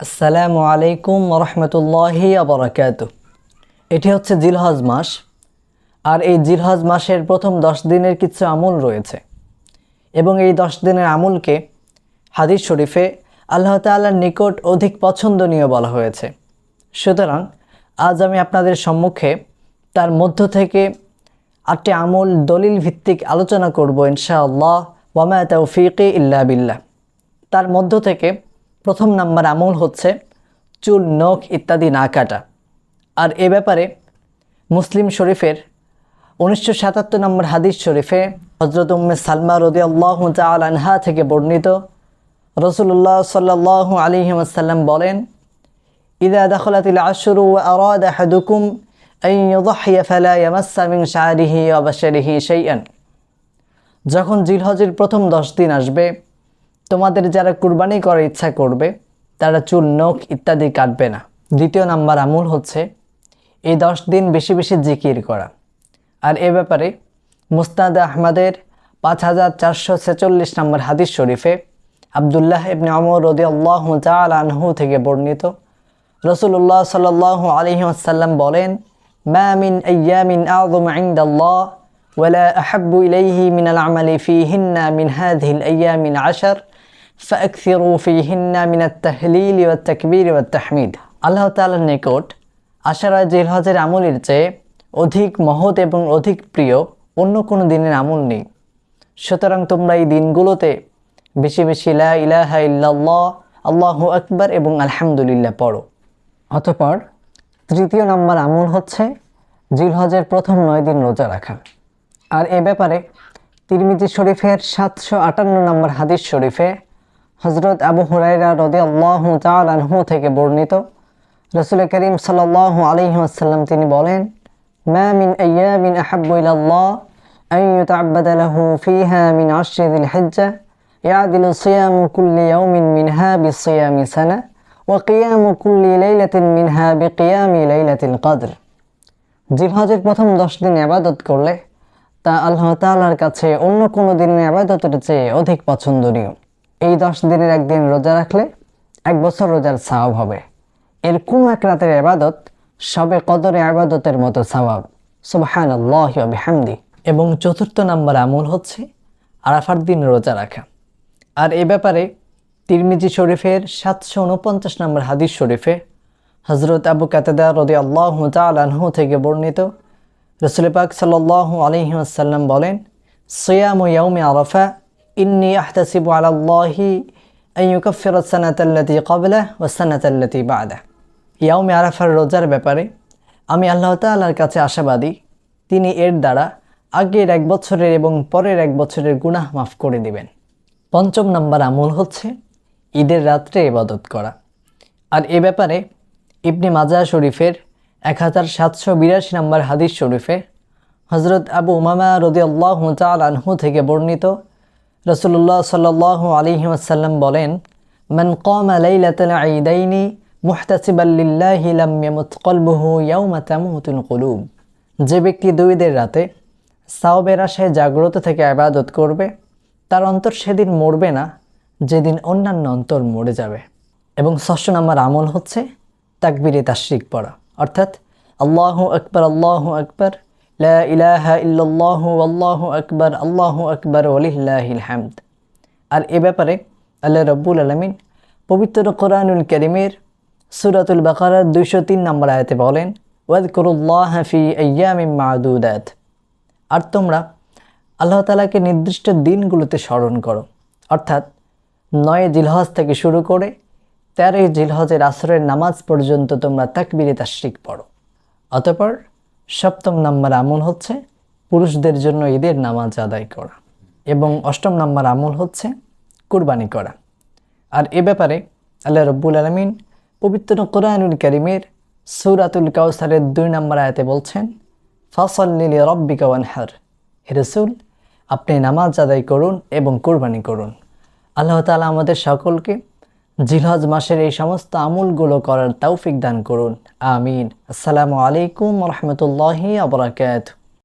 আসসালামু আলাইকুম রহমতুল্লাহি আবরাকাত এটি হচ্ছে জিলহজ মাস, আর এই জিলহজ মাসের প্রথম দশ দিনের কিছু আমল রয়েছে। এবং এই দশ দিনের আমলকে হাদিস শরীফে আল্লাহ তাল্লার নিকট অধিক পছন্দনীয় বলা হয়েছে। সুতরাং আজ আমি আপনাদের সম্মুখে তার মধ্য থেকে আটটি আমল দলিল ভিত্তিক আলোচনা করব ইনশাআল্লাহ ওয়ামা তৌফিকে ইল্লা বিল্লাহ। তার মধ্য থেকে প্রথম নাম্বার আমল হচ্ছে চুল, নখ ইত্যাদি না কাটা। আর এ ব্যাপারে মুসলিম শরীফের উনিশশো সাতাত্তর নম্বর হাদিস শরীফে হজরত উম্মে সালমা রদি আল্লাহ আনহা থেকে বর্ণিত রসুল্লাহ সাল্লাহ আলী সাল্লাম বলেন, ইদা দখলাতিল আশুরু আরাদ যখন জিলহজের প্রথম দশ দিন আসবে তোমাদের যারা কুরবানি করার ইচ্ছা করবে তারা চুল নখ ইত্যাদি কাটবে না দ্বিতীয় নাম্বার আমল হচ্ছে এই দশ দিন বেশি বেশি জিকির করা আর এ ব্যাপারে মুস্তাদ আহমদের পাঁচ হাজার চারশো ছেচল্লিশ নম্বর হাদিস শরীফে আবদুল্লাহ ইবনে অমর রদি আল্লাহ আনহু থেকে বর্ণিত রসুল্লাহ সাল আলহি আসাল্লাম বলেন মা মিন আয়ামিন আযম ইনদাল্লাহ ولا أحب إليه من العمل فيهن من هذه الأيام العشر ফাকসিরু ফিহিন্না মিনাত তাহলিল ওয়া তাকবীর ওয়া তাহমিদ আল্লাহ তাআলার নিকট আশারা জিলহজের আমলের চেয়ে অধিক মহৎ এবং অধিক প্রিয় অন্য কোনো দিনের আমল নেই। সুতরাং তোমরা এই দিনগুলোতে বেশি বেশি লা ইলাহা ইল্লাল্লাহ, আল্লাহু আকবার এবং আলহামদুলিল্লাহ পড়ো। অতপর তৃতীয় নম্বর আমল হচ্ছে জিলহজের প্রথম নয় দিন রোজা রাখা। আর এ ব্যাপারে তিরমিজি শরীফের সাতশো আটান্ন নম্বর হাদিস শরীফে হজরত আবু হুরাইরা রদে আল্লাহ আনহু থেকে বর্ণিত রসুল করিম সাল আলহি আসাল্লাম তিনি বলেন মা মিন আয়ামিন আহাব্বু ইলাল্লাহ أن يتعبد له فيها من عشر ذي الحجة يعدل صيام كل يوم منها بصيام سنة وقيام كل ليلة منها بقيام ليلة القدر জিলহজের প্রথম দশ দিন আবাদত করলে তা আল্লাহ তাআলার কাছে অন্য কোনো দিনের আবাদতের চেয়ে অধিক পছন্দনীয় এই দশ দিনের একদিন রোজা রাখলে এক বছর রোজার সওয়াব হবে। এর কোনো এক রাতের আবাদত সবে কদরে আবাদতের মতো সওয়াব। সুবহান আল্লাহ বিহামদি। এবং চতুর্থ নাম্বার আমল হচ্ছে আরাফার দিন রোজা রাখা। আর এ ব্যাপারে তিরমিজি শরীফের সাতশো উনপঞ্চাশ নম্বর হাদিস শরীফে হজরত আবু কাতাদা রদি আল্লাহ আনহু থেকে বর্ণিত রসুল পাক সাল্লাহ আলহি আসাল্লাম বলেন, সৈয়াম ইয়াউমে আরফা ইন্নি আহতাসিবু আলাল্লাহি আইয়ুকাফির সানাতাল্লাতি কবলা ও সানাতাল্লাতি বাদা ইয়াউমে আরাফার রোজার ব্যাপারে আমি আল্লাহ তাআলার কাছে আশাবাদী। তিনি এর দ্বারা আগের এক বছরের এবং পরের এক বছরের গুনাহ মাফ করে দিবেন। পঞ্চম নাম্বার আমল হচ্ছে ঈদের রাত্রে ইবাদত করা। আর এ ব্যাপারে ইবনে মাজা শরীফের এক হাজার সাতশো বিরাশি নম্বর হাদিস শরীফে হজরত আবু উমামা রদি আল্লাহ আনহু থেকে বর্ণিত রসুল্লাহ সাল আলহি আসাল্লাম বলেন, মান কম তামুতুল কুলুব। যে ব্যক্তি দুইদের রাতে সাওবের আশায় জাগ্রত থেকে আবাদত করবে, তার অন্তর সেদিন মরবে না, যেদিন অন্যান্য অন্তর মরে যাবে। এবং ষষ্ঠ নম্বর আমল হচ্ছে তাকবিরে তাশরিক পড়া। অর্থাৎ, আল্লাহ আকবর আল্লাহ আকবর। লা ইলাহা ইল্লাল্লাহ আল্লাহ আকবর আল্লাহ আকবর ওলিল্লাহিল হামদ। আর এ ব্যাপারে আল্লাহ রব্বুল আলমিন পবিত্র কোরআনুল করিমের সুরাতুল বাকারার দুইশো তিন নম্বর আয়তে বলেন ওয়াদ করুল্লাহ ফি আয়ামিম মাদুদাত। আর তোমরা আল্লাহ তালাকে নির্দিষ্ট দিনগুলোতে স্মরণ করো। অর্থাৎ নয় জিলহজ থেকে শুরু করে তেরোই জিলহজের আসরের নামাজ পর্যন্ত তোমরা তাকবিরে তাশরিক পড়ো। অতপর সপ্তম নাম্বার আমল হচ্ছে পুরুষদের জন্য ঈদের নামাজ আদায় করা এবং অষ্টম নাম্বার আমল হচ্ছে কুরবানি করা। আর এ ব্যাপারে আল্লাহ রব্বুল আলমিন পবিত্র কোরআনুল করিমের সুরাতুল কাউসারের দুই নম্বর আয়াতে বলছেন ফাসল্লিলি রব্বিকা ওয়ানহার। হে রসুল, আপনি নামাজ আদায় করুন এবং কুরবানি করুন। আল্লাহ তালা আমাদের সকলকে জিলহজ মাসের এই সমস্ত আমলগুলো করার তৌফিক দান করুন। আমিন। আসসালামু আলাইকুম রহমতুল্লাহি আবরাকাত